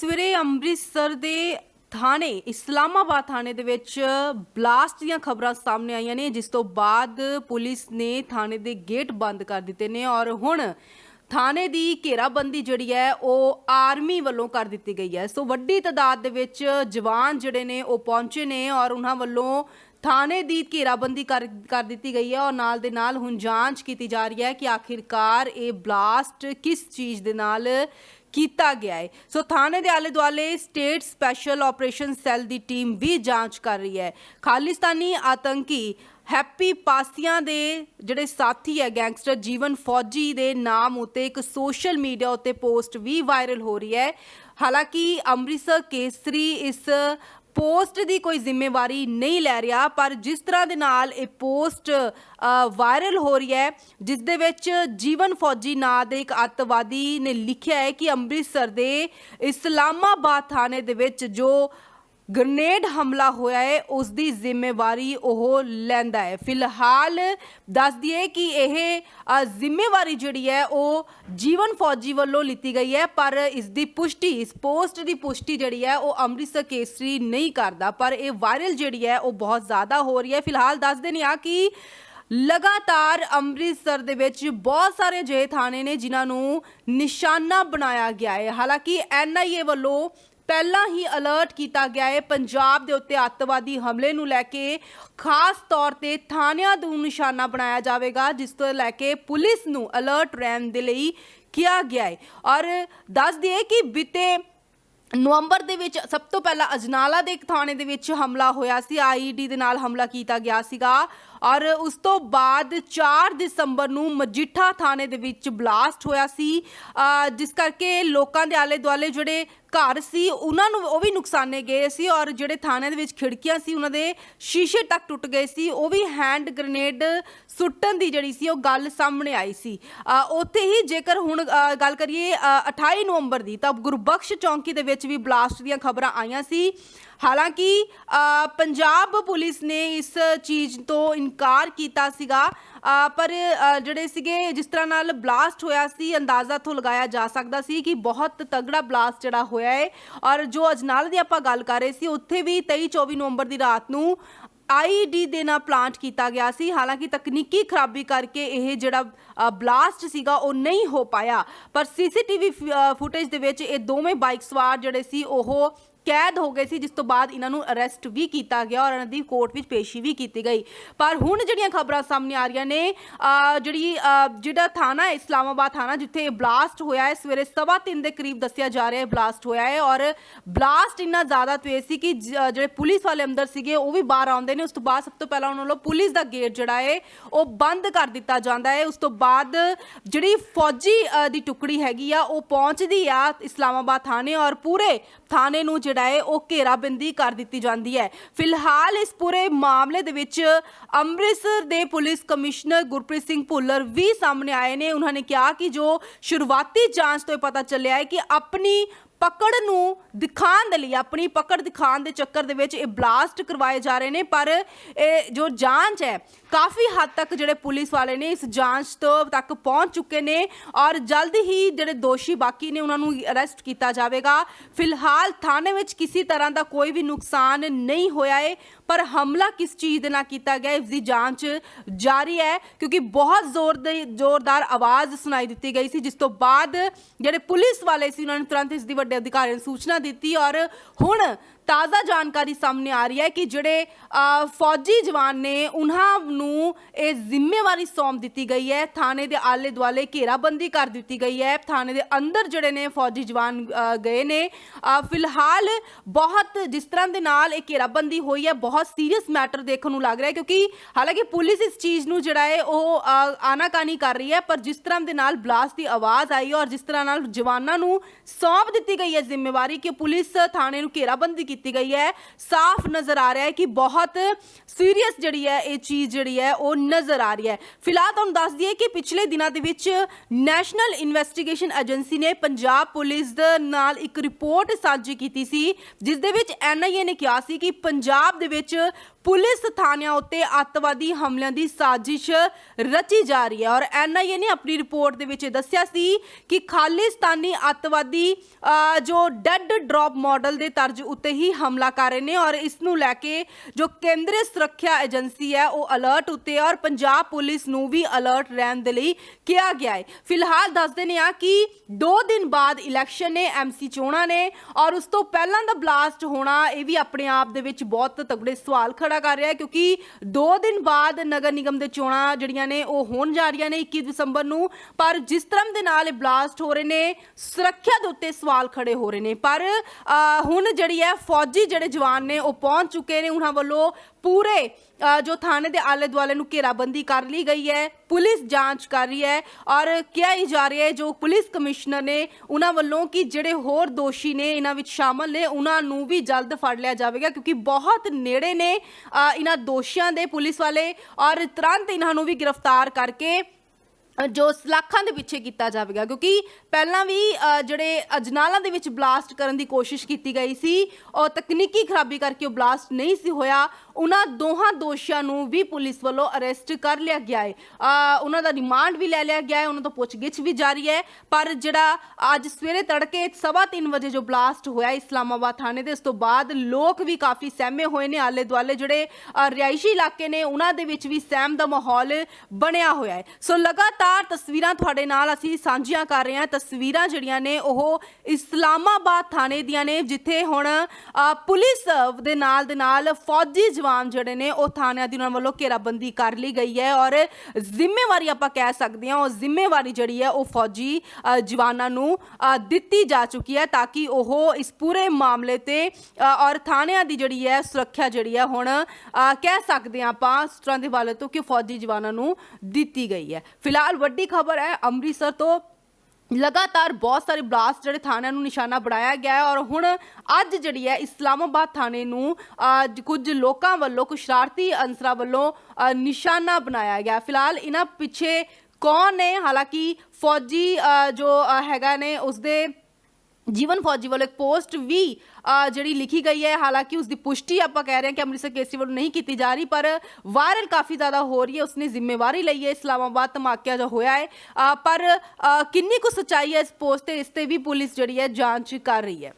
ਸਵੇਰੇ ਅੰਮ੍ਰਿਤਸਰ ਦੇ ਥਾਣੇ, ਇਸਲਾਮਾਬਾਦ ਥਾਣੇ ਦੇ ਵਿੱਚ ਬਲਾਸਟ ਦੀਆਂ ਖਬਰਾਂ ਸਾਹਮਣੇ ਆਈਆਂ ਨੇ, ਜਿਸ ਤੋਂ ਬਾਅਦ ਪੁਲਿਸ ਨੇ ਥਾਣੇ ਦੇ ਗੇਟ ਬੰਦ ਕਰ ਦਿੱਤੇ ਨੇ ਔਰ ਹੁਣ ਥਾਣੇ ਦੀ ਘੇਰਾਬੰਦੀ ਜਿਹੜੀ ਹੈ, ਉਹ ਆਰਮੀ ਵੱਲੋਂ ਕਰ ਦਿੱਤੀ ਗਈ ਹੈ। ਸੋ ਵੱਡੀ ਤਾਦਾਦ ਦੇ ਵਿੱਚ ਜਵਾਨ ਜਿਹੜੇ ਨੇ, ਉਹ ਪਹੁੰਚੇ ਨੇ ਔਰ ਉਹਨਾਂ ਵੱਲੋਂ ਥਾਣੇ ਦੀ ਘੇਰਾਬੰਦੀ ਕਰ ਕਰ ਦਿੱਤੀ ਗਈ ਹੈ ਔਰ ਨਾਲ ਦੇ ਨਾਲ ਹੁਣ ਜਾਂਚ ਕੀਤੀ ਜਾ ਰਹੀ ਹੈ ਕਿ ਆਖਿਰਕਾਰ ਇਹ ਬਲਾਸਟ ਕਿਸ ਚੀਜ਼ ਦੇ ਨਾਲ ਕੀਤਾ ਗਿਆ ਹੈ। ਸੋ ਥਾਣੇ ਦੇ ਆਲੇ ਦੁਆਲੇ ਸਟੇਟ ਸਪੈਸ਼ਲ ਆਪਰੇਸ਼ਨ ਸੈੱਲ ਦੀ ਟੀਮ ਵੀ ਜਾਂਚ ਕਰ ਰਹੀ ਹੈ। ਖਾਲਿਸਤਾਨੀ ਆਤੰਕੀ ਹੈਪੀ ਪਾਸੀਆਂ ਦੇ ਜਿਹੜੇ ਸਾਥੀ ਹੈ, ਗੈਂਗਸਟਰ ਜੀਵਨ ਫੌਜੀ ਦੇ ਨਾਮ ਉਤੇ ਇੱਕ ਸੋਸ਼ਲ ਮੀਡੀਆ ਉਤੇ ਪੋਸਟ ਵੀ ਵਾਇਰਲ ਹੋ ਰਹੀ ਹੈ। ਹਾਲਾਂਕਿ ਅੰਮ੍ਰਿਤਸਰ ਕੇਸਰੀ ਇਸ ਪੋਸਟ ਦੀ ਕੋਈ ਜ਼ਿੰਮੇਵਾਰੀ ਨਹੀਂ ਲੈ ਰਿਹਾ, ਪਰ ਜਿਸ ਤਰ੍ਹਾਂ ਦੇ ਨਾਲ ਇਹ ਪੋਸਟ ਵਾਇਰਲ ਹੋ ਰਹੀ ਹੈ, ਜਿਸ ਦੇ ਵਿੱਚ ਜੀਵਨ ਫੌਜੀ ਨਾਂ ਦੇ ਇੱਕ ਅੱਤਵਾਦੀ ਨੇ ਲਿਖਿਆ ਹੈ ਕਿ ਅੰਮ੍ਰਿਤਸਰ ਦੇ ਇਸਲਾਮਾਬਾਦ ਥਾਣੇ ਦੇ ਵਿੱਚ ਜੋ ਗ੍ਰਨੇਡ ਹਮਲਾ ਹੋਇਆ ਹੈ, ਉਸ ਦੀ ਜ਼ਿੰਮੇਵਾਰੀ ਉਹ ਲੈਂਦਾ ਹੈ। ਫਿਲਹਾਲ ਦੱਸ ਦਈਏ ਕਿ ਇਹ ਜ਼ਿੰਮੇਵਾਰੀ ਜਿਹੜੀ ਹੈ, ਉਹ ਜੀਵਨ ਫੌਜੀ ਵੱਲੋਂ ਲਿੱਤੀ ਗਈ ਹੈ, ਪਰ ਇਸ ਦੀ ਪੁਸ਼ਟੀ, ਇਸ ਪੋਸਟ ਦੀ ਪੁਸ਼ਟੀ ਜਿਹੜੀ ਹੈ, ਉਹ ਅੰਮ੍ਰਿਤਸਰ ਕੇਸਰੀ ਨਹੀਂ ਕਰਦਾ। ਪਰ ਇਹ ਵਾਇਰਲ ਜਿਹੜੀ ਹੈ, ਉਹ ਬਹੁਤ ਜ਼ਿਆਦਾ ਹੋ ਰਹੀ ਹੈ। ਫਿਲਹਾਲ ਦੱਸਦੇ ਨੇ ਆ ਕਿ ਲਗਾਤਾਰ ਅੰਮ੍ਰਿਤਸਰ ਦੇ ਵਿੱਚ ਬਹੁਤ ਸਾਰੇ ਅਜਿਹੇ ਥਾਣੇ ਨੇ ਜਿਨ੍ਹਾਂ ਨੂੰ ਨਿਸ਼ਾਨਾ ਬਣਾਇਆ ਗਿਆ ਹੈ। ਹਾਲਾਂਕਿ ਐਨਆਈਏ ਵੱਲੋਂ ਪਹਿਲਾਂ ਹੀ ਅਲਰਟ ਕੀਤਾ ਗਿਆ ਹੈ। ਪੰਜਾਬ ਦੇ ਉੱਤੇ ਅੱਤਵਾਦੀ ਹਮਲੇ ਨੂੰ ਲੈ ਕੇ ਖਾਸ ਤੌਰ ਤੇ ਥਾਣਿਆਂ ਨੂੰ ਨਿਸ਼ਾਨਾ ਬਣਾਇਆ ਜਾਵੇਗਾ, ਜਿਸ ਤੋਂ ਲੈ ਕੇ ਪੁਲਿਸ ਨੂੰ ਅਲਰਟ ਰਹਿਣ ਦੇ ਲਈ ਕਿਹਾ ਗਿਆ ਹੈ। ਔਰ ਦੱਸ ਦਈਏ ਕਿ ਬੀਤੇ ਨਵੰਬਰ ਦੇ ਵਿੱਚ ਸਭ ਤੋਂ ਪਹਿਲਾਂ ਅਜਨਾਲਾ ਦੇ ਇੱਕ ਥਾਣੇ ਦੇ ਵਿੱਚ ਹਮਲਾ ਹੋਇਆ ਸੀ। ਆਈਡੀ ਦੇ ਨਾਲ ਹਮਲਾ ਕੀਤਾ ਗਿਆ ਸੀਗਾ। ਔਰ ਉਸ ਤੋਂ ਬਾਅਦ 4 ਦਸੰਬਰ ਨੂੰ ਮਜੀਠਾ ਥਾਣੇ ਦੇ ਵਿੱਚ ਬਲਾਸਟ ਹੋਇਆ ਸੀ। ਜਿਸ ਕਰਕੇ ਲੋਕਾਂ ਦੇ ਆਲੇ ਦੁਆਲੇ ਜਿਹੜੇ ਘਰ ਸੀ ਉਹਨਾਂ ਨੂੰ ਉਹ ਵੀ ਨੁਕਸਾਨੇ ਗਏ ਸੀ ਔਰ ਜਿਹੜੇ ਥਾਣੇ ਦੇ ਵਿੱਚ ਖਿੜਕੀਆਂ ਸੀ ਉਹਨਾਂ ਦੇ ਸ਼ੀਸ਼ੇ ਤੱਕ ਟੁੱਟ ਗਏ ਸੀ। ਉਹ ਵੀ ਹੈਂਡ ਗ੍ਰੇਨੇਡ ਸੁੱਟਣ ਦੀ ਜਿਹੜੀ ਸੀ ਉਹ ਗੱਲ ਸਾਹਮਣੇ ਆਈ ਸੀ। ਉੱਥੇ ਹੀ ਜੇਕਰ ਹੁਣ ਗੱਲ ਕਰੀਏ ਅ, 28 ਨਵੰਬਰ ਦੀ ਤਾਂ ਗੁਰਬਖਸ਼ ਚੌਂਕੀ ਦੇ ਵਿੱਚ ਵੀ ਬਲਾਸਟ ਦੀਆਂ ਖਬਰਾਂ ਆਈਆਂ ਸੀ। ਹਾਲਾਂਕਿ ਪੰਜਾਬ ਪੁਲਿਸ ਨੇ ਇਸ ਚੀਜ਼ ਤੋਂ ਇਨਕਾਰ ਕੀਤਾ ਸੀਗਾ। ਪਰ ਜਿਹੜੇ ਸੀਗੇ, ਜਿਸ ਤਰ੍ਹਾਂ ਨਾਲ ਬਲਾਸਟ ਹੋਇਆ ਸੀ, ਅੰਦਾਜ਼ਾ ਤੋਂ ਲਗਾਇਆ ਜਾ ਸਕਦਾ ਸੀ ਕਿ ਬਹੁਤ ਤਗੜਾ ਬਲਾਸਟ ਜਿਹੜਾ ਹੋਇਆ ਹੈ ਔਰ ਜੋ ਅਜਨਾਲ ਦੀ ਆਪਾਂ ਗੱਲ ਕਰ ਰਹੇ ਸੀ, ਉੱਥੇ ਵੀ 23 24 ਨਵੰਬਰ ਦੀ ਰਾਤ ਨੂੰ ਆਈਡੀ ਦੇ ਨਾਲ ਪਲਾਂਟ ਕੀਤਾ ਗਿਆ ਸੀ। ਹਾਲਾਂਕਿ ਤਕਨੀਕੀ ਖਰਾਬੀ ਕਰਕੇ ਇਹ ਜਿਹੜਾ ਬਲਾਸਟ ਸੀਗਾ, ਉਹ ਨਹੀਂ ਹੋ ਪਾਇਆ। ਪਰ ਸੀਸੀਟੀਵੀ ਫੁਟੇਜ ਦੇ ਵਿੱਚ ਇਹ ਦੋਵੇਂ ਬਾਈਕ ਸਵਾਰ ਜਿਹੜੇ ਸੀ, ਉਹ ਕੈਦ ਹੋ ਗਏ ਸੀ, ਜਿਸ ਤੋਂ ਬਾਅਦ ਇਹਨਾਂ ਨੂੰ ਅਰੈਸਟ ਵੀ ਕੀਤਾ ਗਿਆ ਔਰ ਇਹਨਾਂ ਦੀ ਕੋਰਟ ਵਿੱਚ ਪੇਸ਼ੀ ਵੀ ਕੀਤੀ ਗਈ। ਪਰ ਹੁਣ ਜਿਹੜੀਆਂ ਖਬਰਾਂ ਸਾਹਮਣੇ ਆ ਰਹੀਆਂ ਨੇ ਜਿਹੜੀ ਜਿਹੜਾ ਥਾਣਾ ਹੈ, ਇਸਲਾਮਾਬਾਦ ਥਾਣਾ, ਜਿੱਥੇ ਇਹ ਬਲਾਸਟ ਹੋਇਆ ਹੈ, ਸਵੇਰੇ ਸਵਾ ਤਿੰਨ ਦੇ ਕਰੀਬ ਦੱਸਿਆ ਜਾ ਰਿਹਾ ਹੈ ਬਲਾਸਟ ਹੋਇਆ ਹੈ ਔਰ ਬਲਾਸਟ ਇੰਨਾ ਜ਼ਿਆਦਾ ਤੇਜ਼ ਸੀ ਕਿ ਜਿਹੜੇ ਪੁਲਿਸ ਵਾਲੇ ਅੰਦਰ ਸੀਗੇ, ਉਹ ਵੀ ਬਾਹਰ ਆਉਂਦੇ ਨੇ। ਉਸ ਤੋਂ ਬਾਅਦ ਸਭ ਤੋਂ ਪਹਿਲਾਂ ਉਹਨਾਂ ਵੱਲੋਂ ਪੁਲਿਸ ਦਾ ਗੇਟ ਜਿਹੜਾ ਹੈ, ਉਹ ਬੰਦ ਕਰ ਦਿੱਤਾ ਜਾਂਦਾ ਹੈ। ਉਸ ਤੋਂ ਬਾਅਦ ਜਿਹੜੀ ਫੌਜੀ ਦੀ ਟੁਕੜੀ ਹੈਗੀ ਆ, ਉਹ ਪਹੁੰਚਦੀ ਆ ਇਸਲਾਮਾਬਾਦ ਥਾਣੇ ਔਰ ਪੂਰੇ ਥਾਣੇ ਨੂੰ ਜਿਹੜਾ ਹੈ, ਉਹ ਘੇਰਾਬੰਦੀ ਕਰ ਦਿੱਤੀ ਜਾਂਦੀ ਹੈ। ਫਿਲਹਾਲ ਇਸ ਪੂਰੇ ਮਾਮਲੇ ਦੇ ਵਿੱਚ ਅੰਮ੍ਰਿਤਸਰ ਦੇ ਪੁਲਿਸ ਕਮਿਸ਼ਨਰ ਗੁਰਪ੍ਰੀਤ ਸਿੰਘ ਭੁੱਲਰ ਵੀ ਸਾਹਮਣੇ ਆਏ ਨੇ। ਉਹਨਾਂ ਨੇ ਕਿਹਾ ਕਿ ਜੋ ਸ਼ੁਰੂਆਤੀ ਜਾਂਚ ਤੋਂ ਇਹ ਪਤਾ ਚੱਲਿਆ ਹੈ ਕਿ ਆਪਣੀ ਪਕੜ ਨੂੰ ਦਿਖਾਉਣ ਦੇ ਲਈ, ਆਪਣੀ ਪਕੜ ਦਿਖਾਉਣ ਦੇ ਚੱਕਰ ਦੇ ਵਿੱਚ ਇਹ ਬਲਾਸਟ ਕਰਵਾਏ ਜਾ ਰਹੇ ਨੇ, ਪਰ ਇਹ ਜੋ ਜਾਂਚ ਹੈ, ਕਾਫੀ ਹੱਦ ਤੱਕ ਜਿਹੜੇ ਪੁਲਿਸ ਵਾਲੇ ਨੇ ਇਸ ਜਾਂਚ ਤੋਂ ਤੱਕ ਪਹੁੰਚ ਚੁੱਕੇ ਨੇ ਔਰ ਜਲਦ ਹੀ ਜਿਹੜੇ ਦੋਸ਼ੀ ਬਾਕੀ ਨੇ, ਉਹਨਾਂ ਨੂੰ ਅਰੈਸਟ ਕੀਤਾ ਜਾਵੇਗਾ। ਫਿਲਹਾਲ ਥਾਣੇ ਵਿੱਚ ਕਿਸੇ ਤਰ੍ਹਾਂ ਦਾ ਕੋਈ ਵੀ ਨੁਕਸਾਨ ਨਹੀਂ ਹੋਇਆ ਹੈ ਪਰ ਹਮਲਾ ਕਿਸ ਚੀਜ਼ ਦੇ ਨਾਲ ਕੀਤਾ ਗਿਆ, ਇਸ ਦੀ ਜਾਂਚ ਜਾਰੀ ਹੈ, ਕਿਉਂਕਿ ਬਹੁਤ ਜ਼ੋਰ ਦੇ, ਜ਼ੋਰਦਾਰ ਆਵਾਜ਼ ਸੁਣਾਈ ਦਿੱਤੀ ਗਈ ਸੀ, ਜਿਸ ਤੋਂ ਬਾਅਦ ਜਿਹੜੇ ਪੁਲਿਸ ਵਾਲੇ ਸੀ, ਉਹਨਾਂ ਨੇ ਤੁਰੰਤ ਇਸ ਦੀ ਵੱਡੇ ਅਧਿਕਾਰੀਆਂ ਨੂੰ ਸੂਚਨਾ ਦਿੱਤੀ ਔਰ ਹੁਣ ਤਾਜ਼ਾ ਜਾਣਕਾਰੀ ਸਾਹਮਣੇ ਆ ਰਹੀ ਹੈ ਕਿ ਜਿਹੜੇ ਫੌਜੀ ਜਵਾਨ ਨੇ ਉਹਨਾਂ ਨੂੰ ਇਹ ਜ਼ਿੰਮੇਵਾਰੀ ਸੌਂਪ ਦਿੱਤੀ ਗਈ ਹੈ। ਥਾਣੇ ਦੇ ਆਲੇ ਦੁਆਲੇ ਘੇਰਾਬੰਦੀ ਕਰ ਦਿੱਤੀ ਗਈ ਹੈ। ਥਾਣੇ ਦੇ ਅੰਦਰ ਜਿਹੜੇ ਨੇ ਫੌਜੀ ਜਵਾਨ ਗਏ ਨੇ। ਫਿਲਹਾਲ ਬਹੁਤ ਜਿਸ ਤਰ੍ਹਾਂ ਦੇ ਨਾਲ ਇਹ ਘੇਰਾਬੰਦੀ ਹੋਈ ਹੈ ਬਹੁਤ ਸੀਰੀਅਸ ਮੈਟਰ ਦੇਖਣ ਨੂੰ ਲੱਗ ਰਿਹਾ ਕਿਉਂਕਿ ਹਾਲਾਂਕਿ ਪੁਲਿਸ ਇਸ ਚੀਜ਼ ਨੂੰ ਜਿਹੜਾ ਹੈ ਉਹ ਅ, ਆਨਾਕਾਨੀ ਕਰ ਰਹੀ ਹੈ ਪਰ ਜਿਸ ਤਰ੍ਹਾਂ ਦੇ ਨਾਲ ਬਲਾਸਟ ਦੀ ਆਵਾਜ਼ ਆਈ ਔਰ ਜਿਸ ਤਰ੍ਹਾਂ ਨਾਲ ਜਵਾਨਾਂ ਨੂੰ ਸੌਂਪ ਦਿੱਤੀ ਗਈ ਹੈ ਜ਼ਿੰਮੇਵਾਰੀ ਕਿ ਪੁਲਿਸ ਥਾਣੇ ਨੂੰ ਘੇਰਾਬੰਦੀ ਕੀਤੀ ਕੀਤੀ ਗਈ ਹੈ। ਸਾਫ਼ ਨਜ਼ਰ ਆ ਰਿਹਾ ਹੈ ਕਿ ਬਹੁਤ ਸੀਰੀਅਸ ਜਿਹੜੀ ਹੈ ਇਹ ਚੀਜ਼ ਜਿਹੜੀ ਹੈ, ਉਹ ਨਜ਼ਰ ਆ ਰਹੀ ਹੈ। ਫਿਲਹਾਲ ਤੁਹਾਨੂੰ ਦੱਸ ਦਈਏ ਕਿ ਪਿਛਲੇ ਦਿਨਾਂ ਦੇ ਵਿੱਚ ਨੈਸ਼ਨਲ ਇਨਵੈਸਟੀਗੇਸ਼ਨ ਏਜੰਸੀ ਨੇ ਪੰਜਾਬ ਪੁਲਿਸ ਦੇ ਨਾਲ ਇੱਕ ਰਿਪੋਰਟ ਸਾਂਝੀ ਕੀਤੀ ਸੀ, ਜਿਸ ਦੇ ਵਿੱਚ ਐਨਆਈਏ ਨੇ ਕਿਹਾ ਸੀ ਕਿ ਪੰਜਾਬ ਦੇ ਵਿੱਚ ਪੁਲਿਸ ਥਾਣਿਆਂ ਉੱਤੇ ਅੱਤਵਾਦੀ ਹਮਲਿਆਂ ਦੀ ਸਾਜ਼ਿਸ਼ ਰਚੀ ਜਾ ਰਹੀ ਹੈ। ਔਰ ਐਨਆਈਏ ਨੇ ਆਪਣੀ ਰਿਪੋਰਟ ਦੇ ਵਿੱਚ ਇਹ ਦੱਸਿਆ ਸੀ ਕਿ ਖਾਲਿਸਤਾਨੀ ਅੱਤਵਾਦੀ ਜੋ ਡੈੱਡ ਡ੍ਰੌਪ ਮਾਡਲ ਦੇ ਤਰਜ਼ ਉੱਤੇ ਹੀ ਹਮਲਾ ਕਰ ਰਹੇ ਨੇ ਔਰ ਇਸ ਨੂੰ ਲੈ ਕੇ ਜੋ ਕੇਂਦਰੀ ਸੁਰੱਖਿਆ ਏਜੰਸੀ ਹੈ ਉਹ ਅਲਰਟ ਉੱਤੇ ਔਰ ਪੰਜਾਬ ਪੁਲਿਸ ਨੂੰ ਵੀ ਅਲਰਟ ਰਹਿਣ ਦੇ ਲਈ ਕਿਹਾ ਗਿਆ ਹੈ ਫਿਲਹਾਲ ਦੱਸਦੇ ਨੇ ਆ ਕਿ 2 ਦਿਨ ਬਾਅਦ ਇਲੈਕਸ਼ਨ ਨੇ ਐਮਸੀ ਚੋਣਾਂ ਨੇ ਔਰ ਉਸ ਤੋਂ ਪਹਿਲਾਂ ਦਾ ਬਲਾਸਟ ਹੋਣਾ ਇਹ ਵੀ ਆਪਣੇ ਆਪ ਦੇ ਵਿੱਚ ਬਹੁਤ ਤਗੜੇ ਸਵਾਲ ਖੜਾ ਕਰ ਰਿਹਾ ਹੈ ਕਿਉਂਕਿ 2 ਦਿਨ ਬਾਅਦ ਨਗਰ ਨਿਗਮ ਦੇ ਚੋਣਾਂ ਜਿਹੜੀਆਂ ਨੇ ਉਹ ਹੋਣ ਜਾ ਰਹੀਆਂ ਨੇ 21 ਦਸੰਬਰ ਨੂੰ ਪਰ ਜਿਸ ਤਰ੍ਹਾਂ ਦੇ ਨਾਲ ਇਹ ਬਲਾਸਟ ਹੋ ਰਹੇ ਨੇ ਸੁਰੱਖਿਆ ਦੇ ਉੱਤੇ ਸਵਾਲ ਖੜੇ ਹੋ ਰਹੇ ਨੇ ਪਰ ਹੁਣ ਜਿਹੜੀ ਹੈ ਫੌਜੀ ਜਿਹੜੇ ਜਵਾਨ ਨੇ ਉਹ ਪਹੁੰਚ ਚੁੱਕੇ ਨੇ। ਉਹਨਾਂ ਵੱਲੋਂ ਪੂਰੇ ਜੋ ਥਾਣੇ ਦੇ ਆਲੇ ਦੁਆਲੇ ਨੂੰ ਘੇਰਾਬੰਦੀ ਕਰ ਲਈ ਗਈ ਹੈ, ਪੁਲਿਸ ਜਾਂਚ ਕਰ ਰਹੀ ਹੈ ਔਰ ਕਿਹਾ ਹੀ ਜਾ ਰਿਹਾ ਹੈ, ਜੋ ਪੁਲਿਸ ਕਮਿਸ਼ਨਰ ਨੇ ਉਹਨਾਂ ਵੱਲੋਂ ਕਿ ਜਿਹੜੇ ਹੋਰ ਦੋਸ਼ੀ ਨੇ ਇਹਨਾਂ ਵਿੱਚ ਸ਼ਾਮਲ ਨੇ, ਉਹਨਾਂ ਨੂੰ ਵੀ ਜਲਦ ਫੜ ਲਿਆ ਜਾਵੇਗਾ ਕਿਉਂਕਿ ਬਹੁਤ ਨੇੜੇ ਨੇ ਇਹਨਾਂ ਦੋਸ਼ੀਆਂ ਦੇ ਪੁਲਿਸ ਵਾਲੇ ਔਰ ਤੁਰੰਤ ਇਹਨਾਂ ਨੂੰ ਵੀ ਗ੍ਰਿਫਤਾਰ ਕਰਕੇ ਜੋ ਸਲਾਖਾਂ ਦੇ ਪਿੱਛੇ ਕੀਤਾ ਜਾਵੇਗਾ, ਕਿਉਂਕਿ ਪਹਿਲਾਂ ਵੀ ਜਿਹੜੇ ਅਜਨਾਲਾਂ ਦੇ ਵਿੱਚ ਬਲਾਸਟ ਕਰਨ ਦੀ ਕੋਸ਼ਿਸ਼ ਕੀਤੀ ਗਈ ਸੀ, ਔਰ ਤਕਨੀਕੀ ਖਰਾਬੀ ਕਰਕੇ ਉਹ ਬਲਾਸਟ ਨਹੀਂ ਸੀ ਹੋਇਆ, ਉਹਨਾਂ ਦੋਹਾਂ ਦੋਸ਼ੀਆਂ ਨੂੰ ਵੀ ਪੁਲਿਸ ਵੱਲੋਂ ਅਰੈਸਟ ਕਰ ਲਿਆ ਗਿਆ ਹੈ ਉਹਨਾਂ ਦਾ ਰਿਮਾਂਡ ਵੀ ਲੈ ਲਿਆ ਗਿਆ ਹੈ ਉਹਨਾਂ ਤੋਂ ਪੁੱਛਗਿੱਛ ਵੀ ਜਾਰੀ ਹੈ ਪਰ ਜਿਹੜਾ ਅੱਜ ਸਵੇਰੇ ਤੜਕੇ 3:30 ਵਜੇ ਜੋ ਬਲਾਸਟ ਹੋਇਆ ਇਸਲਾਮਾਬਾਦ ਥਾਣੇ ਦੇ, ਉਸ ਤੋਂ ਬਾਅਦ ਲੋਕ ਵੀ ਕਾਫੀ ਸਹਿਮੇ ਹੋਏ ਨੇ ਆਲੇ ਦੁਆਲੇ ਜਿਹੜੇ ਰਿਹਾਇਸ਼ੀ ਇਲਾਕੇ ਨੇ, ਉਹਨਾਂ ਦੇ ਵਿੱਚ ਵੀ ਸਹਿਮ ਦਾ ਮਾਹੌਲ ਬਣਿਆ ਹੋਇਆ ਹੈ ਸੋ ਲਗਾਤਾਰ ਲਗਾਤਾਰ ਤਸਵੀਰਾਂ ਤੁਹਾਡੇ ਨਾਲ ਅਸੀਂ ਸਾਂਝੀਆਂ ਕਰ ਰਹੇ ਹਾਂ। ਤਸਵੀਰਾਂ ਜਿਹੜੀਆਂ ਨੇ ਉਹ ਇਸਲਾਮਾਬਾਦ ਥਾਣੇ ਦੀਆਂ ਨੇ ਜਿੱਥੇ ਹੁਣ ਅ, ਪੁਲਿਸ ਦੇ ਨਾਲ ਦੇ ਨਾਲ ਫੌਜੀ ਜਵਾਨ ਜਿਹੜੇ ਨੇ ਉਹ ਥਾਣਿਆਂ ਦੀ ਉਹਨਾਂ ਵੱਲੋਂ ਘੇਰਾਬੰਦੀ ਕਰ ਲਈ ਗਈ ਹੈ ਔਰ ਜ਼ਿੰਮੇਵਾਰੀ ਆਪਾਂ ਕਹਿ ਸਕਦੇ ਹਾਂ ਉਹ ਜ਼ਿੰਮੇਵਾਰੀ ਜਿਹੜੀ ਹੈ ਉਹ ਫੌਜੀ ਅ, ਜਵਾਨਾਂ ਨੂੰ ਅ, ਦਿੱਤੀ ਜਾ ਚੁੱਕੀ ਹੈ ਤਾਂ ਕਿ ਉਹ ਇਸ ਪੂਰੇ ਮਾਮਲੇ ਤੇ ਅ, ਔਰ ਥਾਣਿਆਂ ਦੀ ਜਿਹੜੀ ਹੈ ਸੁਰੱਖਿਆ ਜਿਹੜੀ ਹੈ ਹੁਣ ਅ, ਕਹਿ ਸਕਦੇ ਹਾਂ ਆਪਾਂ ਇਸ ਤਰ੍ਹਾਂ ਦੇ ਵਾਲੇ ਤੋਂ ਕਿ ਫੌਜੀ ਜਵਾਨਾਂ ਨੂੰ ਦਿੱਤੀ ਗਈ ਹੈ। ਫਿਲਹਾਲ ਵੱਡੀ ਖਬਰ ਹੈ ਅੰਮ੍ਰਿਤਸਰ ਤੋਂ ਲਗਾਤਾਰ ਬਹੁਤ ਸਾਰੇ ਬਲਾਸਟ ਜਿਹੜੇ ਥਾਣਿਆਂ ਨੂੰ ਨਿਸ਼ਾਨਾ ਬਣਾਇਆ ਗਿਆ ਹੈ ਔਰ ਹੁਣ ਅੱਜ ਜਿਹੜੀ ਹੈ ਇਸਲਾਮਾਬਾਦ ਥਾਣੇ ਨੂੰ ਅਹ, ਕੁਝ ਲੋਕਾਂ ਵੱਲੋਂ ਕੁਝ ਸ਼ਰਾਰਤੀ ਅਨਸਰਾਂ ਵੱਲੋਂ ਨਿਸ਼ਾਨਾ ਬਣਾਇਆ ਗਿਆ ਫਿਲਹਾਲ ਇਹਨਾਂ ਪਿੱਛੇ ਕੌਣ ਨੇ? ਹਾਲਾਂਕਿ ਫੌਜੀ ਜੋ ਹੈਗਾ ਨੇ ਉਸਦੇ ਜੀਵਨ ਫੌਜੀ ਵੱਲੋਂ ਇੱਕ ਪੋਸਟ ਵੀ ਜਿਹੜੀ ਲਿਖੀ ਗਈ ਹੈ, ਹਾਲਾਂਕਿ ਉਸ ਦੀ ਪੁਸ਼ਟੀ ਆਪਾਂ ਕਹਿ ਰਹੇ ਹਾਂ ਕਿ ਅੰਮ੍ਰਿਤਸਰ ਕੇਸਰੀ ਵੱਲੋਂ ਨਹੀਂ ਕੀਤੀ ਜਾ ਰਹੀ, ਪਰ ਵਾਇਰਲ ਕਾਫੀ ਜ਼ਿਆਦਾ ਹੋ ਰਹੀ ਹੈ, ਉਸਨੇ ਜ਼ਿੰਮੇਵਾਰੀ ਲਈ ਹੈ, ਇਸਲਾਮਾਬਾਦ ਧਮਾਕਿਆ ਜੋ ਹੋਇਆ ਹੈ। ਪਰ ਕਿੰਨੀ ਕੁ ਸੱਚਾਈ ਹੈ ਇਸ ਪੋਸਟ ਤੇ, ਇਸ ਤੇ ਵੀ ਪੁਲਿਸ ਜਿਹੜੀ ਹੈ ਜਾਂਚ ਕਰ ਰਹੀ ਹੈ।